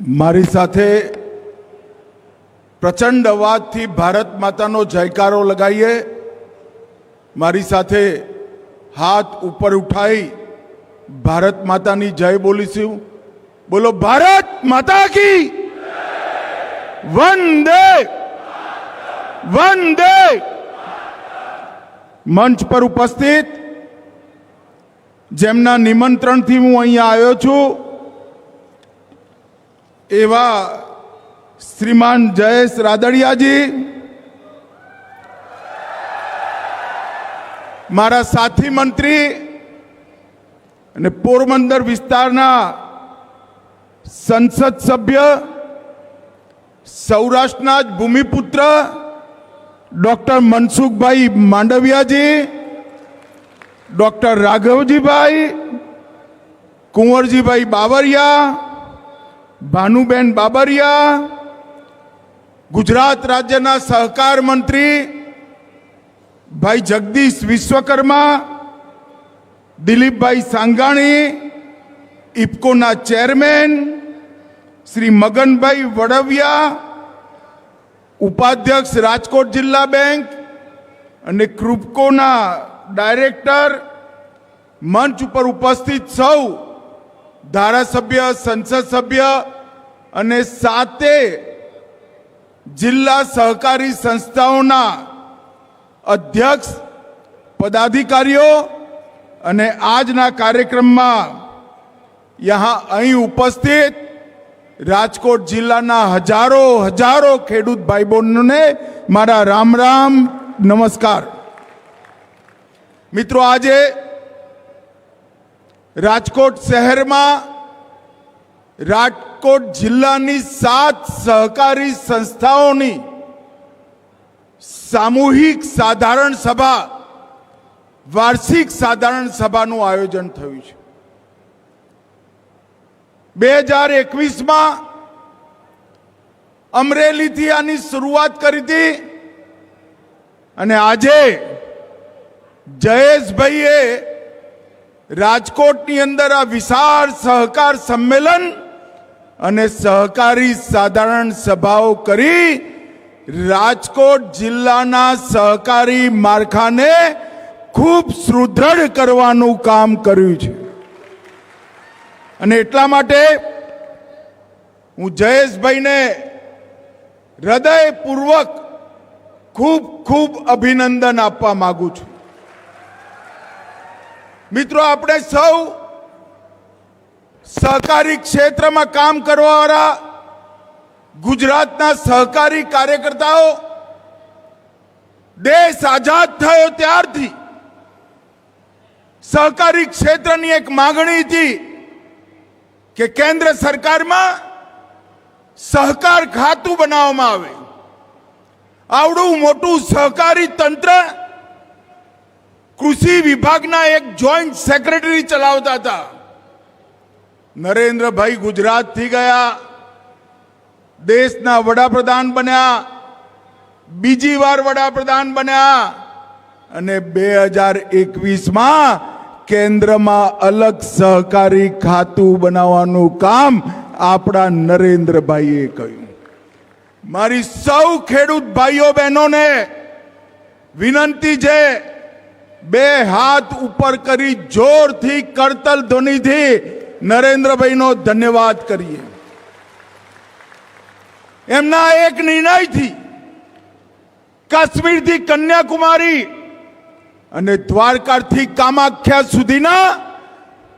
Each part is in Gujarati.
મારી સાથે પ્રચંડ અવાજથી ભારત માતાનો જયકારો લગાવીએ. મારી સાથે હાથ ઉપર ઉઠાઈ ભારત માતાની જય બોલીશું. બોલો, ભારત માતા કી વંદે વંદે મંચ પર ઉપસ્થિત. જેમના નિમંત્રણથી હું અહીંયા આવ્યો છું એવા શ્રીમાન જયેશ રાદડિયાજી, મારા સાથી મંત્રી અને પોરબંદર વિસ્તારના સંસદ સભ્ય, સૌરાષ્ટ્રના જ ભૂમિપુત્ર ડૉક્ટર મનસુખભાઈ માંડવિયાજી, ડૉક્ટર રાઘવજીભાઈ, કુંવરજીભાઈ બાબરિયા ભાનુબેન બાબરિયા, ગુજરાત રાજ્યના સહકાર મંત્રી ભાઈ જગદીશ વિશ્વકર્મા, દિલીપભાઈ સાંગાણી, ઇફકોના ચેરમેન શ્રી મગનભાઈ વડવિયા, ઉપાધ્યક્ષ રાજકોટ જિલ્લા બેંક અને ક્રુપકોના ડાયરેક્ટર મંચ ઉપર ઉપસ્થિત સૌ ધારાસભ્ય, સંસદ સભ્ય અને સાતે જિલ્લા સહકારી સંસ્થાઓના અધ્યક્ષ પદાધિકારીઓ અને આજના કાર્યક્રમમાં યહાં અહીં ઉપસ્થિત રાજકોટ જિલ્લાના હજારો હજારો ખેડૂત ભાઈ બહેનોને મારા રામ રામ નમસ્કાર. મિત્રો, આજે રાજકોટ શહેરમાં રાજકોટ જિલ્લાની સાત સહકારી સંસ્થાઓની સામૂહિક સાધારણ સભા, વાર્ષિક સાધારણ સભાનું આયોજન થયું છે. બે હજાર એકવીસમાં અમરેલીથી આની શરૂઆત કરી હતી અને આજે જયેશભાઈએ રાજકોટની અંદર આ વિશાળ સહકાર સંમેલન અને સહકારી સાધારણ સભાઓ કરી રાજકોટ જિલ્લાના સહકારી માળખાને ખૂબ સુદૃઢ કરવાનું કામ કર્યું છે. અને એટલા માટે હું જયેશભાઈને હૃદયપૂર્વક ખૂબ ખૂબ અભિનંદન આપવા માગું છું. મિત્રો, આપણે સૌ સહકારી ક્ષેત્રમાં કામ કરવાવાળા ગુજરાતના સહકારી કાર્યકર્તાઓ દેશ આઝાદ થયો ત્યારથી સહકારી ક્ષેત્રની એક માગણી હતી કે કેન્દ્ર સરકારમાં સહકાર ખાતું બનાવવામાં આવે. આવડું મોટું સહકારી તંત્ર કૃષિ વિભાગના એક જોઈન્ટ સેક્રેટરી ચલાવતા હતા. નરેન્દ્રભાઈ ગુજરાતથી ગયા, દેશના વડાપ્રધાન બન્યા, બીજી વાર વડાપ્રધાન બન્યા અને બે હજાર એકવીસમાં કેન્દ્રમાં અલગ સહકારી ખાતું બનાવવાનું કામ આપણા નરેન્દ્રભાઈએ કહ્યું મારી સૌ ખેડૂત ભાઈઓ બહેનોને વિનંતી છે, બે હાથ ઉપર કરી જોરથી કરતલ ધ્વનિથી નરેન્દ્રભાઈનો ધન્યવાદ કરીએ. એમના એક નિર્ણયથી કાશ્મીરથી કન્યાકુમારી અને દ્વારકાથી કામાખ્યા સુધીના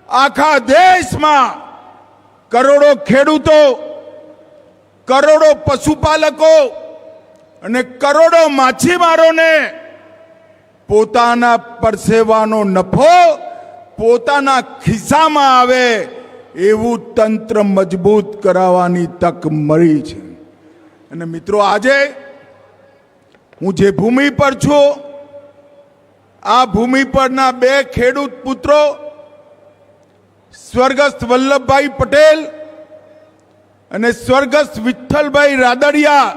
આખા દેશમાં કરોડો ખેડૂતો, કરોડો પશુપાલકો અને કરોડો માછીમારોને પોતાના પરસેવાનો નફો પોતાના ખિસ્સામાં આવે, એવું તંત્ર મજબૂત કરાવવાની તક મળી છે. અને મિત્રો, આજે હું જે ભૂમિ પર છું, આ ભૂમિ પરના બે ખેડૂત પુત્રો, સ્વર્ગસ્થ વલ્લભભાઈ પટેલ અને સ્વર્ગસ્થ વિઠ્ઠલભાઈ રાદડિયા,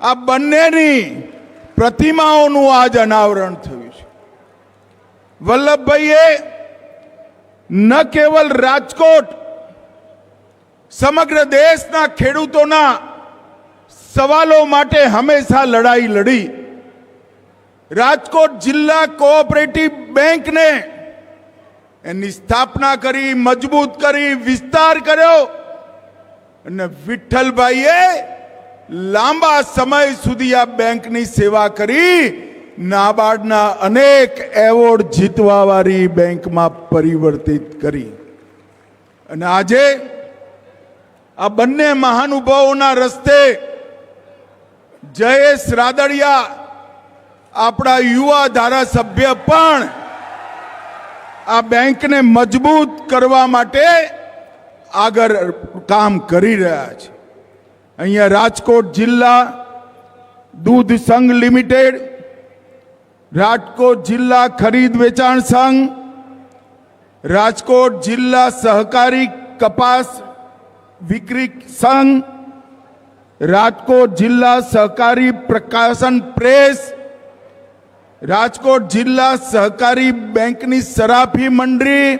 આ બંનેની પ્રતિમાઓનું આજ અનાવરણ થયું. વલ્લભભાઈએ ન કેવલ રાજકોટ, સમગ્ર દેશના ખેડૂતોના સવાલો માટે હંમેશા લડાઈ લડી. રાજકોટ જિલ્લા કોઓપરેટિવ બેંકને એની સ્થાપના કરી, મજબૂત કરી, વિસ્તાર કર્યો અને વિઠ્ઠલભાઈએ લાંબા સમય સુધી આ બેંકની સેવા કરી. નાબાર્ડના અનેક એવોર્ડ જીતવાવાળી બેંકમાં પરિવર્તિત કરી. અને આજે આ બંને મહાનુભાવોના રસ્તે જયેશ રાદડિયા આપણા યુવા ધારાસભ્ય પણ આ બેંકને મજબૂત કરવા માટે આગળ કામ કરી રહ્યા છે. અહીંયા રાજકોટ જિલ્લા દૂધ સંઘ લિમિટેડ રાજકોટ જિલ્લા ખરીદ વેચાણ સંઘ, રાજકોટ જિલ્લા સહકારી કપાસ વિક્રી સંઘ, રાજકોટ જિલ્લા સહકારી પ્રકાશન પ્રેસ, રાજકોટ જિલ્લા સહકારી બેંકની સરાફી મંડળી,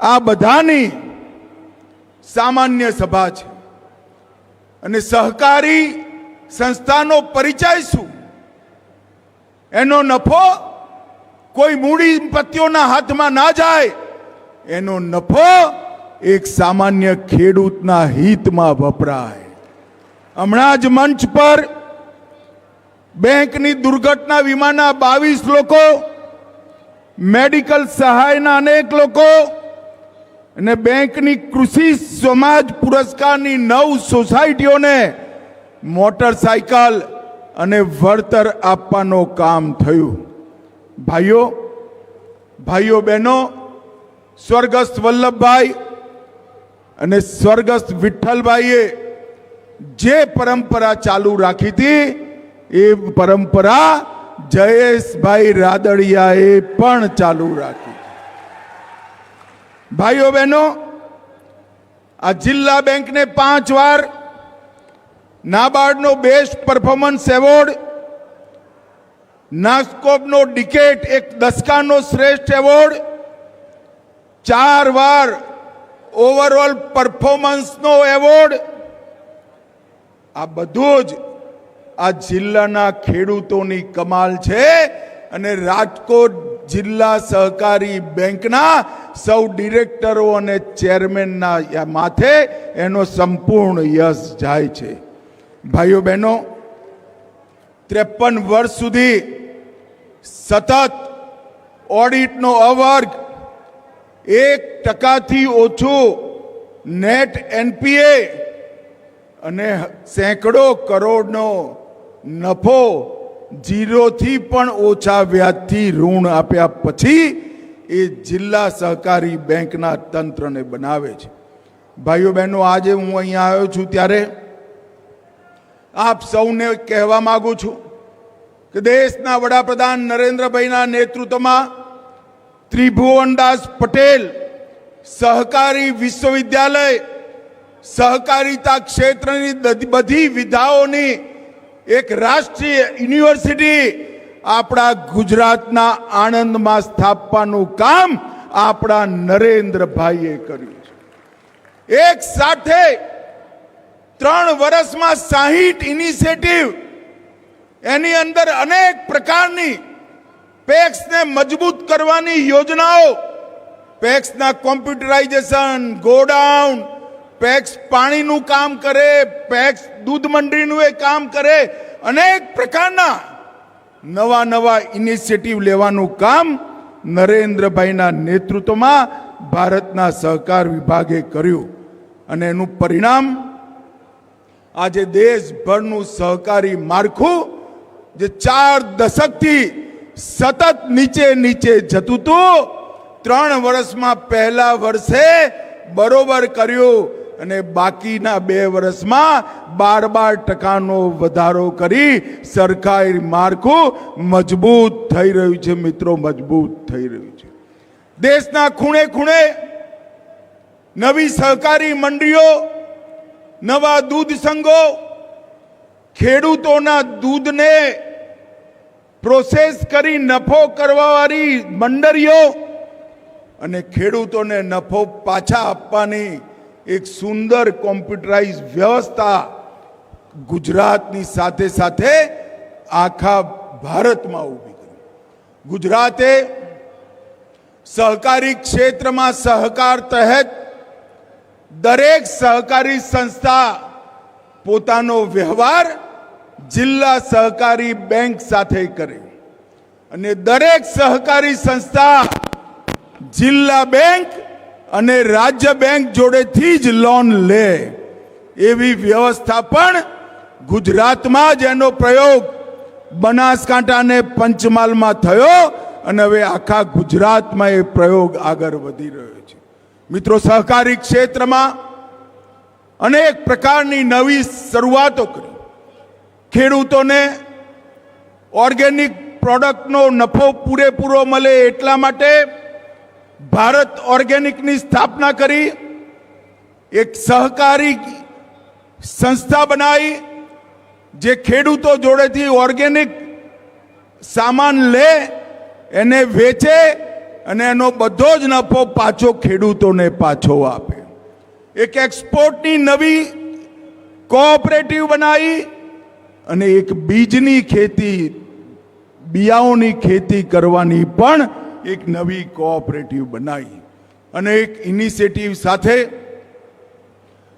આ બધાની સામાન્ય સભા છે. અને સહકારી સંસ્થાનો પરિચય શું? એનો નફો કોઈ મૂડીપતિઓના હાથમાં ના જાય. એનો નફો એક સામાન્ય ખેડૂતના હિતમાં વપરાય. હમણાં જ મંચ પર બેંકની દુર્ઘટના વીમાના બાવીસ લોકો, મેડિકલ સહાયના અનેક લોકો અને બેંકની કૃષિ સમાજ પુરસ્કારની નવ સોસાયટીઓને મોટરસાયકલ અને વળતર આપવાનું કામ થયું. ભાઈઓ ભાઈઓ બહેનો, સ્વર્ગસ્થ વલ્લભભાઈ અને સ્વર્ગસ્થ વિઠ્ઠલભાઈએ જે પરંપરા ચાલુ રાખી હતી, એ પરંપરા જયેશભાઈ રાદડિયાએ પણ ચાલુ રાખી. ભાઈઓ બહેનો, આ જિલ્લા બેંકને પાંચ વાર નાબાર્ડનો બેસ્ટ પરફોર્મન્સ એવોર્ડ, નાસ્કોપનો ડિકેટ એક દસકાનો શ્રેષ્ઠ એવોર્ડ, ચાર વાર ઓવરઓલ પરફોર્મન્સનો એવોર્ડ. આ બધું જ આ જિલ્લાના ખેડૂતોની કમાલ છે અને રાજકોટ જિલ્લા સહકારી બેંકના સૌ ડિરેક્ટરો અને ચેરમેનના માથે એનો સંપૂર્ણ યશ જાય છે. ભાઈઓ બહેનો, ત્રેપન વર્ષ સુધી સતત ઓડિટનો અવર્ગ એક ટકાથી ઓછું નેટ એનપીએ અને સેંકડો કરોડનો નફો જીરોથી પણ ઓછા વ્યાજથી ઋણ આપ્યા પછી એ જિલ્લા સહકારી બેંકના તંત્રને બનાવે છે. ભાઈઓ બહેનો, આજે હું અહીંયા આવ્યો છું ત્યારે આપ સૌને કહેવા માગું છું કે દેશના વડાપ્રધાન નરેન્દ્રભાઈના નેતૃત્વમાં ત્રિભુવનદાસ પટેલ સહકારી વિશ્વવિદ્યાલય, સહકારિતા ક્ષેત્રની બધી વિધાઓની એક રાષ્ટ્રીય યુનિવર્સિટી આપણા ગુજરાતના આણંદમાં સ્થાપવાનું કામ આપણા નરેન્દ્રભાઈએ કર્યું છે. એક સાથે ત્રણ વર્ષમાં સાહીઠ ઇનિશિયેટિવ એની અંદર અનેક પ્રકારની પેક્સને મજબૂત કરવાની યોજનાઓ. પેક્સના કોમ્પ્યુટરાઇઝેશન, ગોડાઉન, પેક્સ પાણીનું કામ કરે, પેક્સ દૂધ મંડળીનું એ કામ કરે. અનેક પ્રકારના નવા નવા ઇનિશિયેટિવ લેવાનું કામ નરેન્દ્રભાઈના નેતૃત્વમાં ભારતના સહકાર વિભાગે કર્યું. અને એનું પરિણામ આજે દેશભરનું સહકારી માળખું જે ચાર દશકથી સતત નીચે નીચે જતું હતું, ત્રણ વર્ષમાં પહેલા વર્ષે બરોબર કર્યું અને બાકીના બે વર્ષમાં બાર બાર ટકાનો વધારો કરી સરકારી માળખું મજબૂત થઈ રહ્યું છે મિત્રો, મજબૂત થઈ રહ્યું છે. દેશના ખૂણે ખૂણે નવી સહકારી મંડળીઓ નવા દૂધ સંઘો ખેડૂતોના દૂધને પ્રોસેસ કરી નફો કરવાવાળી મંડળીઓ અને ખેડૂતોને નફો પાછા આપવાની એક સુંદર કોમ્પ્યુટરાઇઝ વ્યવસ્થા ગુજરાતની સાથે સાથે આખા ભારતમાં ઊભી કરી. ગુજરાતે સહકારી ક્ષેત્રમાં સહકાર તહેત દરેક સહકારી સંસ્થા પોતાનો વ્યવહાર જિલ્લા સહકારી બેંક સાથે કરે. અને દરેક સહકારી સંસ્થા જિલ્લા બેંક અને રાજ્ય બેંક જોડેથી જ લોન લે. એવી વ્યવસ્થા પણ ગુજરાતમાં જ એનો પ્રયોગ બનાસકાંઠા અને પંચમહાલમાં થયો અને હવે આખા ગુજરાતમાં એ પ્રયોગ આગળ વધી રહ્યો મિત્રો, સહકારી ક્ષેત્રમાં અનેક પ્રકારની નવી શરૂઆતો કરી. ખેડૂતોને ઓર્ગેનિક પ્રોડક્ટનો નફો પૂરેપૂરો મળે એટલા માટે ભારત ઓર્ગેનિકની સ્થાપના કરી, એક સહકારી સંસ્થા બનાવી, જે ખેડૂતો જોડેથી ઓર્ગેનિક સામાન લે, એને વેચે અને એનો બધો જ નફો પાછો ખેડૂતોને પાછો આપે. એક એક્સપોર્ટની નવી કોઓપરેટિવ બનાવી અને એક બીજની ખેતી, બિયાઓની ખેતી કરવાની પણ એક નવી કોઓપરેટિવ બનાવી અને એક ઇનિશિયેટિવ સાથે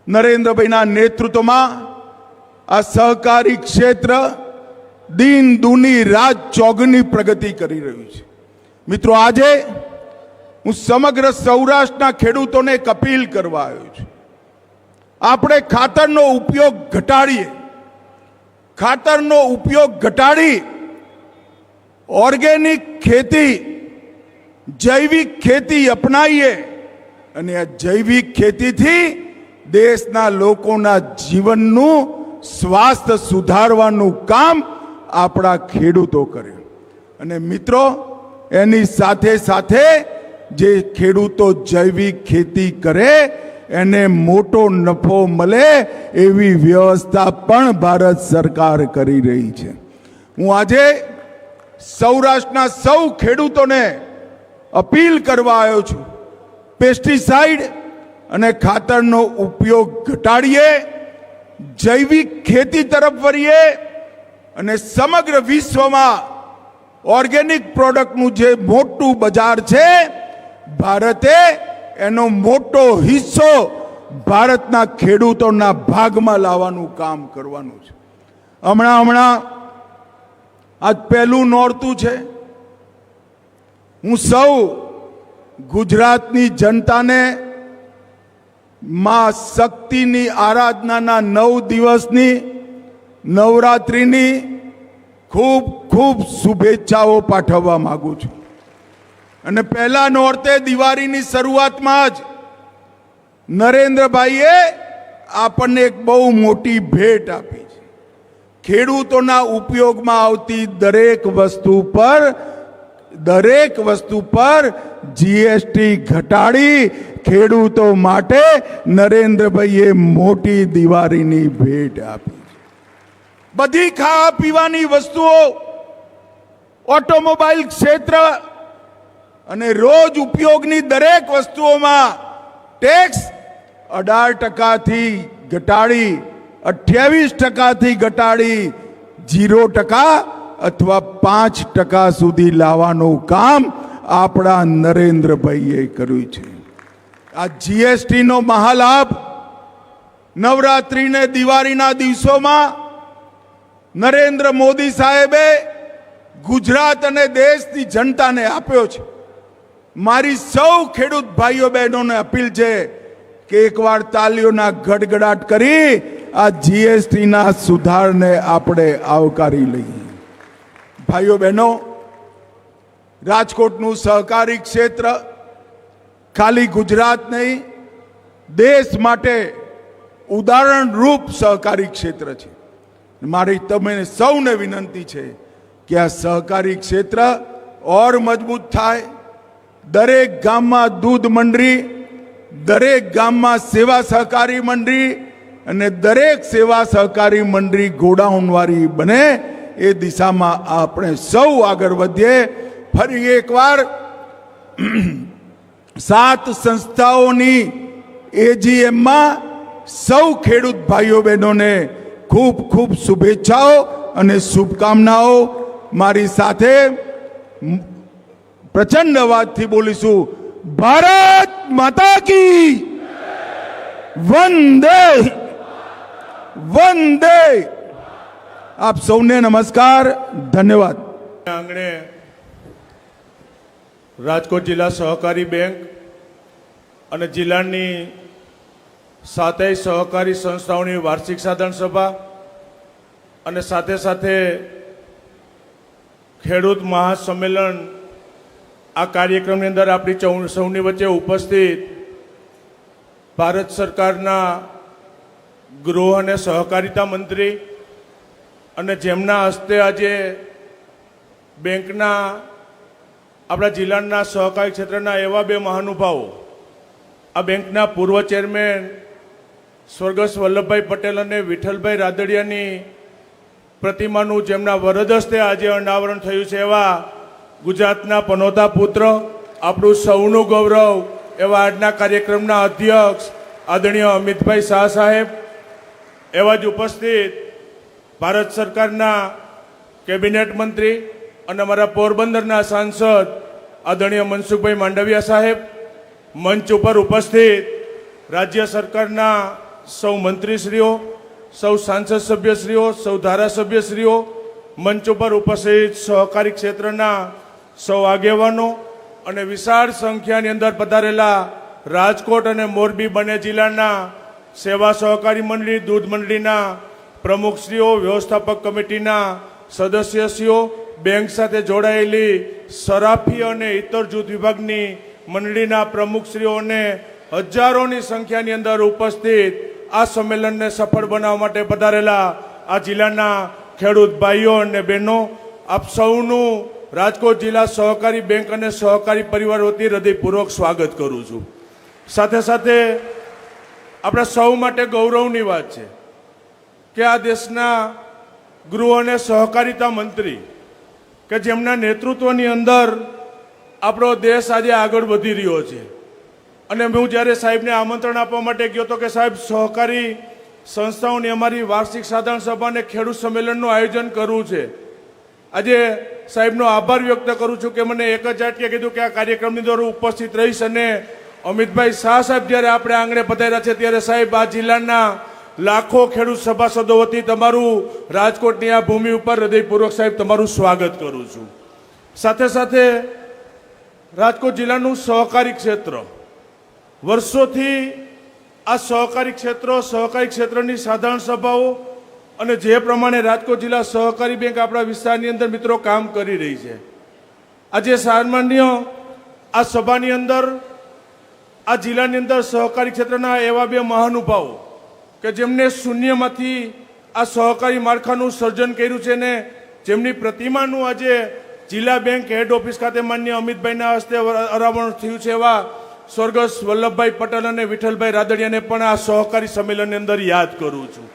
નરેન્દ્રભાઈના નેતૃત્વમાં આ સહકારી ક્ષેત્ર દિન દુની રાત ચોગની પ્રગતિ કરી રહ્યું છે. મિત્રો, આજે હું સમગ્ર સૌરાષ્ટ્રના ખેડૂતોને એક અપીલ કરવા આવ્યો છું. આપણે ખાતરનો ઉપયોગ ઘટાડીએ. ખાતરનો ઉપયોગ ઘટાડી ઓર્ગેનિક ખેતી, જૈવિક ખેતી અપનાવીએ અને આ જૈવિક ખેતીથી દેશના લોકોના જીવનનું સ્વાસ્થ્ય સુધારવાનું કામ આપણા ખેડૂતો કરે. અને મિત્રો, એની સાથે સાથે જે ખેડૂતો જૈવિક ખેતી કરે, એને મોટો નફો મળે એવી વ્યવસ્થા પણ ભારત સરકાર કરી રહી છે. હું આજે સૌરાષ્ટ્રના સૌ ખેડૂતોને અપીલ કરવા આવ્યો છું, પેસ્ટિસાઇડ અને ખાતરનો ઉપયોગ ઘટાડીએ, જૈવિક ખેતી તરફ વળીએ અને સમગ્ર વિશ્વમાં ઓર્ગેનિક પ્રોડક્ટનું જે મોટું બજાર છે ભારતે એનો મોટો હિસ્સો ભારતના ખેડૂતોના ભાગમાં લાવવાનું કામ કરવાનું છે. હમણાં હમણાં આજ પહેલું નોરતું છે. હું સૌ ગુજરાતની જનતાને માં શક્તિની આરાધનાના નવ દિવસની નવરાત્રિની ખૂબ ખૂબ શુભેચ્છાઓ પાઠવવા માગું છું. અને પહેલા નોરતે દિવાળીની શરૂઆતમાં જ નરેન્દ્રભાઈએ આપણને એક બહુ મોટી ભેટ આપી છે. ખેડૂતોના ઉપયોગમાં આવતી દરેક વસ્તુ પર, દરેક વસ્તુ પર જીએસટી ઘટાડી ખેડૂતો માટે નરેન્દ્રભાઈએ મોટી દિવાળીની ભેટ આપી છે. બધી ખાવા પીવાની વસ્તુઓ, ઓટોમોબાઈલ ક્ષેત્ર અને રોજ ઉપયોગની દરેક વસ્તુઓમાં ટેક્સ અઢાર ટકાથી ઘટાડી, અઠ્યાવીસ ટકાથી ઘટાડી જીરો ટકા અથવા પાંચ ટકા સુધી લાવવાનું કામ આપણા નરેન્દ્રભાઈએ કર્યું છે. આ જીએસટીનો મહાલાભ નવરાત્રિને દિવાળીના દિવસોમાં નરેન્દ્ર મોદી સાહેબે ગુજરાત અને દેશની જનતાને આપ્યો છે. મારી સૌ ખેડૂત ભાઈઓ બહેનોને અપીલ છે કે એકવાર તાલીઓના ગડગડાટ કરી આ જીએસટીના સુધારને આપણે આવકારી લઈએ. ભાઈઓ બહેનો, રાજકોટનું સહકારી ક્ષેત્ર ખાલી ગુજરાત નહીં, દેશ માટે ઉદાહરણરૂપ સહકારી ક્ષેત્ર છે. મારી તમને સૌને વિનંતી છે કે આ સહકારી ક્ષેત્ર ઓર મજબૂત થાય દરેક ગામમાં દૂધ મંડળી, દરેક ગામમાં સેવા સહકારી મંડળી અને દરેક સેવા સહકારી મંડળી ગોડાઉનવાળી બને એ દિશામાં આપણે સૌ આગળ વધીએ. ફરી એકવાર સાત સંસ્થાઓની એજીએમમાં સૌ ખેડૂત ભાઈઓ બહેનોને ખૂબ ખૂબ શુભેચ્છાઓ અને શુભકામનાઓ. મારી સાથે પ્રચંડ અવાજથી બોલીશું, ભારત માતા કી વંદે વંદે આપ સૌને નમસ્કાર, ધન્યવાદ. આંગણે રાજકોટ જિલ્લા સહકારી બેંક અને જિલ્લાની સાતેય સહકારી સંસ્થાઓની વાર્ષિક સાધારણ સભા અને સાથે સાથે ખેડૂત મહાસંમેલન આ કાર્યક્રમની અંદર આપણી સૌની વચ્ચે ઉપસ્થિત ભારત સરકારના ગૃહ અને સહકારિતા મંત્રી અને જેમના હસ્તે આજે બેંકના આપણા જિલ્લાના સહકારી ક્ષેત્રના એવા બે મહાનુભાવો, આ બેંકના પૂર્વ ચેરમેન સ્વર્ગસ્થ વલ્લભભાઈ પટેલ અને વિઠ્ઠલભાઈ રાદડિયાની પ્રતિમાનું જેમના વરદ હસ્તે આજે અનાવરણ થયું છે એવા ગુજરાતના પનોતા પુત્ર, આપણું સૌનું ગૌરવ એવા આજના કાર્યક્રમના અધ્યક્ષ આદરણીય અમિતભાઈ શાહ સાહેબ, એવા જ ઉપસ્થિત ભારત સરકારના કેબિનેટ મંત્રી અને અમારા પોરબંદરના સાંસદ આદરણીય મનસુખભાઈ માંડવિયા સાહેબ, મંચ ઉપર ઉપસ્થિત રાજ્ય સરકારના સૌ મંત્રીશ્રીઓ, સૌ સાંસદ સભ્યશ્રીઓ, સૌ ધારાસભ્યશ્રીઓ, મંચ ઉપર ઉપસ્થિત સહકારી ક્ષેત્રના સૌ આગેવાનો અને વિશાળ સંખ્યાની અંદર પધારેલા રાજકોટ અને મોરબી બંને જિલ્લાના સેવા સહકારી મંડળી, દૂધ મંડળીના પ્રમુખશ્રીઓ વ્યવસ્થાપક કમિટીના સદસ્યશ્રીઓ બેંક સાથે જોડાયેલી સરાફી અને ઇતર જૂથ વિભાગની મંડળીના પ્રમુખશ્રીઓને હજારોની સંખ્યાની અંદર ઉપસ્થિત આ સંમેલનને સફળ બનાવવા માટે પધારેલા આ જિલ્લાના ખેડૂત ભાઈઓ અને બહેનો, આપ સૌનું રાજકોટ જિલ્લા સહકારી બેંક અને સહકારી પરિવાર વતી હૃદયપૂર્વક સ્વાગત કરું છું. સાથે સાથે આપણા સૌ માટે ગૌરવની વાત છે કે આ દેશના ગૃહ અને સહકારિતા મંત્રી કે જેમના નેતૃત્વની અંદર આપણો દેશ આજે આગળ વધી રહ્યો છે. અને હું જ્યારે સાહેબને આમંત્રણ આપવા માટે ગયો તો કે સાહેબ, સહકારી સંસ્થાઓની અમારી વાર્ષિક સાધારણ સભા અને ખેડૂત સંમેલનનું આયોજન કરવું છે. આજે સાહેબનો આભાર વ્યક્ત કરું છું કે મને એક જ ઝાટકે કીધું કે આ કાર્યક્રમની અંદર ઉપસ્થિત રહીશ અને અમિતભાઈ શાહ સાહેબ જ્યારે આપણે આંગણે પધાર્યા છે ત્યારે સાહેબ આ જિલ્લાના લાખો ખેડૂત સભાસદો વતી તમારું રાજકોટની આ ભૂમિ ઉપર હૃદયપૂર્વક સાહેબ તમારું સ્વાગત કરું છું. સાથે સાથે રાજકોટ જિલ્લાનું સહકારી ક્ષેત્ર. વર્ષોથી આ સહકારી ક્ષેત્રો, સહકારી ક્ષેત્રની સાધારણ સભાઓ અને જે પ્રમાણે રાજકોટ જિલ્લા સહકારી બેંક આપણા વિસ્તારની અંદર મિત્રો કામ કરી રહી છે. આજે સામાન્ય આ સભાની અંદર, આ જિલ્લાની અંદર સહકારી ક્ષેત્રના એવા બે મહાનુભાવો કે જેમને શૂન્યમાંથી આ સહકારી માળખાનું સર્જન કર્યું છે ને જેમની પ્રતિમાનું આજે જિલ્લા બેંક હેડ ઓફિસ ખાતે માન્ય અમિતભાઈના હસ્તે અરાવણ થયું છે એવા સ્વર્ગસ્થ વલ્લભભાઈ પટેલ અને વિઠ્ઠલભાઈ રાદડિયાને પણ આ સહકારી સંમેલનની અંદર યાદ કરું છું.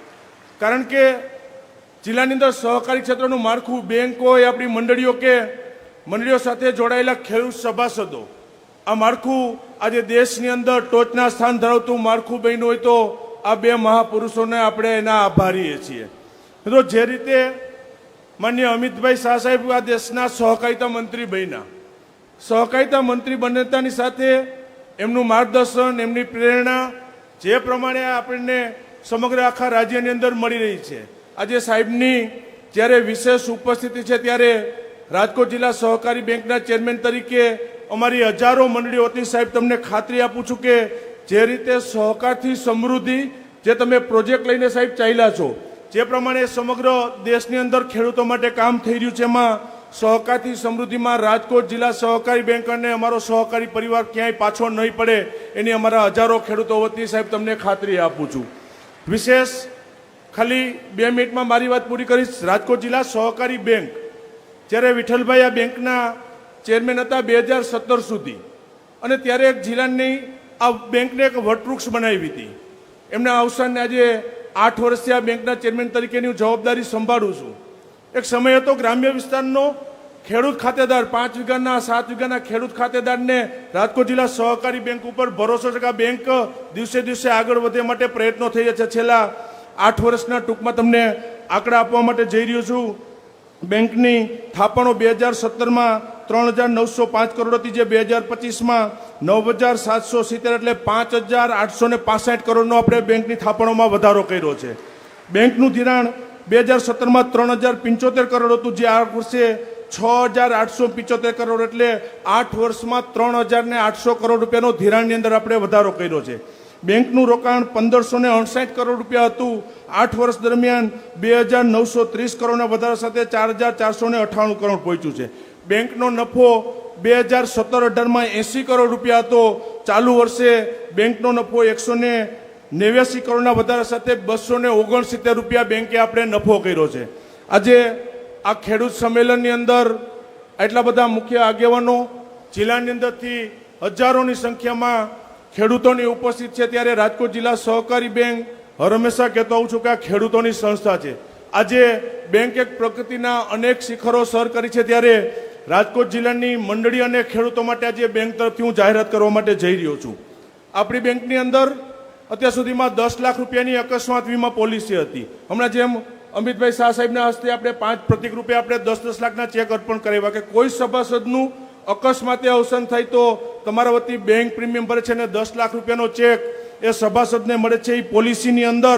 કારણ કે જિલ્લાની અંદર સહકારી ક્ષેત્રનું માળખું, બેંક હોય આપણી મંડળીઓ કે મંડળીઓ સાથે જોડાયેલા ખેડૂત સભાસદો, આ માળખું આજે દેશની અંદર ટોચના સ્થાન ધરાવતું માળખું બન્યું હોય તો આ બે મહાપુરુષોને આપણે એના આભારીએ છીએ. તો જે રીતે માન્ય અમિતભાઈ શાહ સાહેબ આ દેશના સહકારિતા મંત્રી બન્યા. સહકારિતા મંત્રી બનતાની સાથે એમનું માર્ગદર્શન, એમની પ્રેરણા જે પ્રમાણે આપણને સમગ્ર આખા રાજ્યની અંદર મળી રહી છે. આજે સાહેબની જ્યારે વિશેષ ઉપસ્થિતિ છે ત્યારે રાજકોટ જિલ્લા સહકારી બેંકના ચેરમેન તરીકે અમારી હજારો મંડળીઓથી સાહેબ તમને ખાતરી આપું છું કે જે રીતે સહકારથી સમૃદ્ધિ જે તમે પ્રોજેક્ટ લઈને સાહેબ ચાલ્યા છો, જે પ્રમાણે સમગ્ર દેશની અંદર ખેડૂતો માટે કામ થઈ રહ્યું છે, એમાં સહકારથી સમૃદ્ધિમાં રાજકોટ જિલ્લા સહકારી બેંક અને અમારો સહકારી પરિવાર ક્યાંય પાછો નહીં પડે એની અમારા હજારો ખેડૂતો વતી સાહેબ તમને ખાતરી આપું છું. વિશેષ ખાલી બે મિનિટમાં મારી વાત પૂરી કરીશ. રાજકોટ જિલ્લા સહકારી બેંક. જ્યારે વિઠ્ઠલભાઈ આ બેંકના ચેરમેન હતા બે હજાર સત્તર સુધી. અને ત્યારે એક જિલ્લાની આ બેંકને એક વટવૃક્ષ બનાવી હતી. એમના અવસાનને આજે આઠ વર્ષથી આ બેંકના ચેરમેન તરીકેની હું જવાબદારી સંભાળું છું. એક સમય હતો ગ્રામ્ય વિસ્તારનો ખેડૂત ખાતેદાર, પાંચ વીઘાના, સાત વીઘાના ખેડૂત ખાતેદારને રાજકોટ જિલ્લા સહકારી બેંક ઉપર ભરોસો છે કે આ બેંક દિવસે દિવસે આગળ વધે માટે પ્રયત્નો થઈ રહ્યા છે. છેલ્લા આઠ વર્ષના ટૂંકમાં તમને આંકડા આપવા માટે જઈ રહ્યો છું. બેંકની થાપણો બે હજાર સત્તરમાં ત્રણ હજાર નવસો પાંચ કરોડ હતી, જે બે હજાર પચીસમાં નવ હજાર સાતસો સિત્તેર એટલે પાંચ હજાર આઠસો ને પાસઠ કરોડનો આપણે બેંકની થાપણોમાં વધારો કર્યો છે. બેંકનું ધિરાણ બે હજાર સત્તરમાં ત્રણ હજાર પંચોતેર કરોડ હતું, જે આ વર્ષે છ હજાર આઠસો પિચોતેર કરોડ એટલે આઠ વર્ષમાં ત્રણ હજાર ને આઠસો કરોડ રૂપિયાનો ધિરાણની અંદર આપણે વધારો કર્યો છે. બેંકનું રોકાણ પંદરસો ને અડસાઠ કરોડ રૂપિયા હતું. આઠ વર્ષ દરમિયાન બે હજાર નવસો ત્રીસ કરોડના વધારા સાથે ચાર હજાર ચારસો ને અઠ્ઠાણું કરોડ પહોંચ્યું છે. બેંકનો નફો બે હજાર સત્તર અઢારમાં એંસી કરોડ રૂપિયા હતો. ચાલુ વર્ષે બેંકનો નફો એકસો ને નેવ્યાસી કરોડના વધારા સાથે બસો ને ઓગણસિત્તેર રૂપિયા બેંકે આપણે નફો કર્યો છે. આજે આ ખેડૂત સંમેલનની અંદર એટલા બધા મુખ્ય આગેવાનો જિલ્લાની અંદરથી હજારોની સંખ્યામાં ખેડૂતોની ઉપસ્થિત છે. ત્યારે રાજકોટ જિલ્લા સહકારી બેંક હંમેશા કહેતો હોઉં છું કે આ ખેડૂતોની સંસ્થા છે. આજે બેંક એક પ્રગતિના અનેક શિખરો સર કરી છે. ત્યારે રાજકોટ જિલ્લાની મંડળી અને ખેડૂતો માટે આજે બેંક તરફથી હું જાહેરાત કરવા માટે જઈ રહ્યો છું. આપણી બેંકની અંદર અત્યાર સુધીમાં દસ લાખ રૂપિયાની અકસ્માત વીમા પોલિસી હતી. હમણાં જેમ અમિતભાઈ શાહ સાહેબના હસ્તે આપણે પાંચ પ્રતિક રૂપે આપણે દસ દસ લાખના ચેક અર્પણ કરાવ્યા કે કોઈ સભાસદનું અકસ્માતે અવસાન થાય તો તમારા વતી બેંક પ્રીમિયમ ભરે છે અને દસ લાખ રૂપિયાનો ચેક એ સભાસદને મળે છે એ પોલિસીની અંદર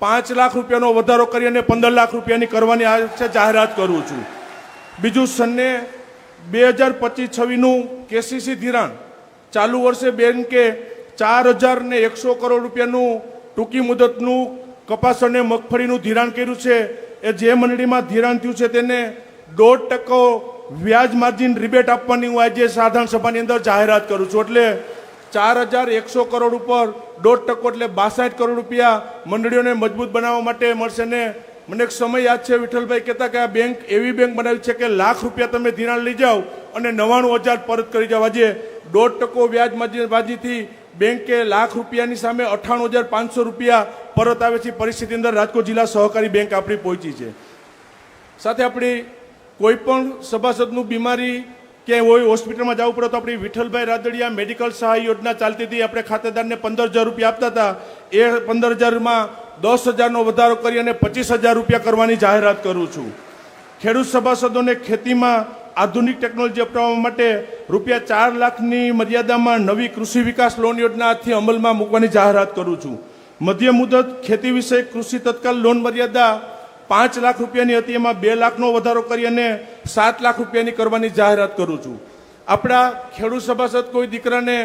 પાંચ લાખ રૂપિયાનો વધારો કરી અને પંદર લાખ રૂપિયાની કરવાની આ છે જાહેરાત કરું છું. બીજું સન્ને બે હજાર પચીસ છવ્વીસનું કેસીસી ધિરાણ ચાલુ વર્ષે બેંકે ચાર હજાર ને એકસો કરોડ રૂપિયાનું ટૂંકી મુદતનું કપાસ અને મગફળીનું ધિરાણ કર્યું છે. એ જે મંડળીમાં ધિરાણ થયું છે તેને દોઢ ટકો વ્યાજ માર્જિન રિબેટ આપવાની હું આજે સાધારણ સભાની અંદર જાહેરાત કરું છું. એટલે ચાર હજાર એકસો કરોડ ઉપર દોઢ ટકો એટલે બાસઠ કરોડ રૂપિયા મંડળીઓને મજબૂત બનાવવા માટે મળશે ને મને એક સમય યાદ છે, વિઠ્ઠલભાઈ કહેતા કે આ બેંક એવી બેંક બનાવી છે કે લાખ રૂપિયા તમે ધિરાણ લઈ જાઓ અને નવ્વાણું હજાર પરત કરી જાઓ. આજે દોઢ ટકો વ્યાજ માર્જિન બાજીથી બેંકે લાખ રૂપિયાની સામે અઠ્ઠાણું હજાર પાંચસો રૂપિયા પરત આવે છે. પરિસ્થિતિ અંદર રાજકોટ જિલ્લા સહકારી બેંક આપણી પહોંચી છે. સાથે આપણી કોઈ પણ સભાસદનું બીમારી કે હોય, હોસ્પિટલમાં જવું પડે તો આપણી વિઠ્ઠલભાઈ રાદડિયા મેડિકલ સહાય યોજના ચાલતી હતી. આપણે ખાતેદારને પંદર હજાર રૂપિયા આપતા હતા. એ પંદર હજારમાં દસ હજારનો વધારો કરી અને પચીસ હજાર રૂપિયા કરવાની જાહેરાત કરું છું. ખેડૂત સભાસદોને ખેતીમાં આધુનિક ટેકનોલોજી અપનાવવા માટે રૂપિયા ચાર લાખની મર્યાદામાં નવી કૃષિ વિકાસ લોન યોજના આજથી અમલમાં મૂકવાની જાહેરાત કરું છું. મધ્ય મુદત ખેતી વિષય કૃષિ તત્કાલ લોન મર્યાદા પાંચ લાખ રૂપિયાની હતી, એમાં બે લાખનો વધારો કરી અને સાત લાખ રૂપિયાની કરવાની જાહેરાત કરું છું. આપણા ખેડૂત સભાસદ કોઈ દીકરાને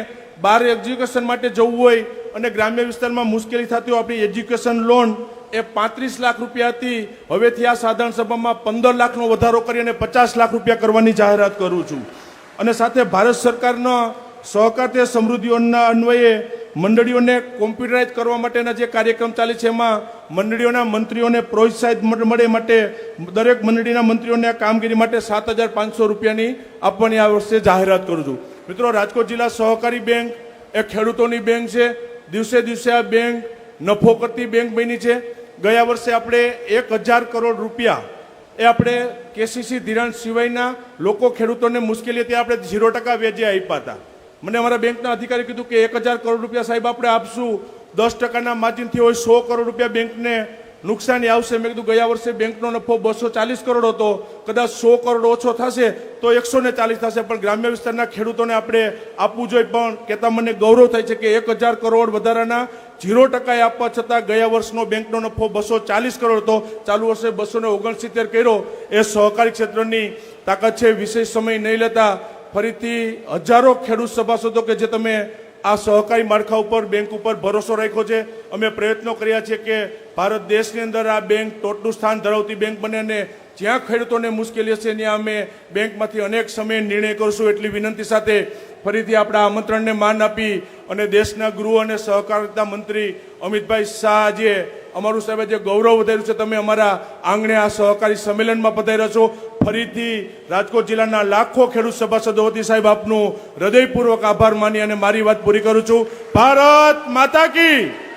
બહાર એજ્યુકેશન માટે જવું હોય અને ગ્રામ્ય વિસ્તારમાં મુશ્કેલી થતી હોય, આપણી એજ્યુકેશન લોન એ પાંત્રીસ લાખ રૂપિયા હતી હવેથી આ સાધારણ સભામાં પંદર લાખનો વધારો કરી અને પચાસ લાખ રૂપિયા કરવાની જાહેરાત કરું છું. અને સાથે ભારત સરકારના સહકાર તે સમૃદ્ધિઓના અન્વયે મંડળીઓને કોમ્પ્યુટરાઇઝ કરવા માટેના જે કાર્યક્રમ ચાલે છે, એમાં મંડળીઓના મંત્રીઓને પ્રોત્સાહિત મળ- માટે દરેક મંડળીના મંત્રીઓને કામગીરી માટે સાત હજાર પાંચસો રૂપિયાની આપવાની આ વર્ષે જાહેરાત કરું છું. મિત્રો, રાજકોટ જિલ્લા સહકારી બેંક એ ખેડૂતોની બેંક છે. દિવસે દિવસે આ બેંક નફો કરતી બેંક બની છે. ગયા વર્ષે આપણે એક હજાર કરોડ રૂપિયા એ આપણે કેસીસી ધિરાણ સિવાયના લોકો ખેડૂતોને મુશ્કેલી હતી આપણે ઝીરો ટકા વ્યાજે આપ્યા હતા. મને અમારા બેંકના અધિકારી કીધું કે એક હજાર કરોડ રૂપિયા સાહેબ આપણે આપશું. દસ ટકાના માર્જિનથી હોય સો કરોડ રૂપિયા બેંકને નુકસાની આવશે. મેં કીધું ગયા વર્ષે બેંકનો નફો બસો ચાલીસ કરોડ હતો. કદાચ સો કરોડ ઓછો થશે તો એકસો ને ચાલીસ થશે. પણ ગ્રામ્ય વિસ્તારના ખેડૂતોને આપણે આપવું જોઈએ. પણ કહેતા મને ગૌરવ થાય છે કે એક હજાર કરોડ વધારાના ઝીરો ટકાએ આપવા છતાં ગયા વર્ષનો બેંકનો નફો બસો ચાલીસ કરોડ હતો. ચાલુ વર્ષે બસો ને ઓગણસિત્તેર કર્યો. એ સહકારી ક્ષેત્રની તાકાત છે. વિશેષ સમય નહીં લેતા ફરીથી હજારો ખેડૂત સભાસદો કે જે તમે આ સહકારી માળખા ઉપર, બેંક ઉપર ભરોસો રાખ્યો છે. અમે પ્રયત્નો કર્યા છે કે ભારત દેશની અંદર આ બેંક ટોટનું સ્થાન ધરાવતી બેંક બને અને જ્યાં ખેડૂતોને મુશ્કેલી હશે ત્યાં અમે બેંકમાંથી અનેક સમયે નિર્ણય કરશું એટલી વિનંતી સાથે ફરીથી આપણા આમંત્રણને માન આપી અને દેશના ગૃહ અને સહકારિતા મંત્રી અમિતભાઈ શાહ જે અમારું સાહેબ જે ગૌરવ વધાર્યું છે. તમે અમારા આંગણે આ સહકારી સંમેલનમાં પધાર્યા છો. ફરીથી રાજકોટ જિલ્લાના લાખો ખેડૂત સભાસદો વતી સાહેબ, આપનું હૃદયપૂર્વક આભાર માની અને મારી વાત પૂરી કરું છું. ભારત માતા કી!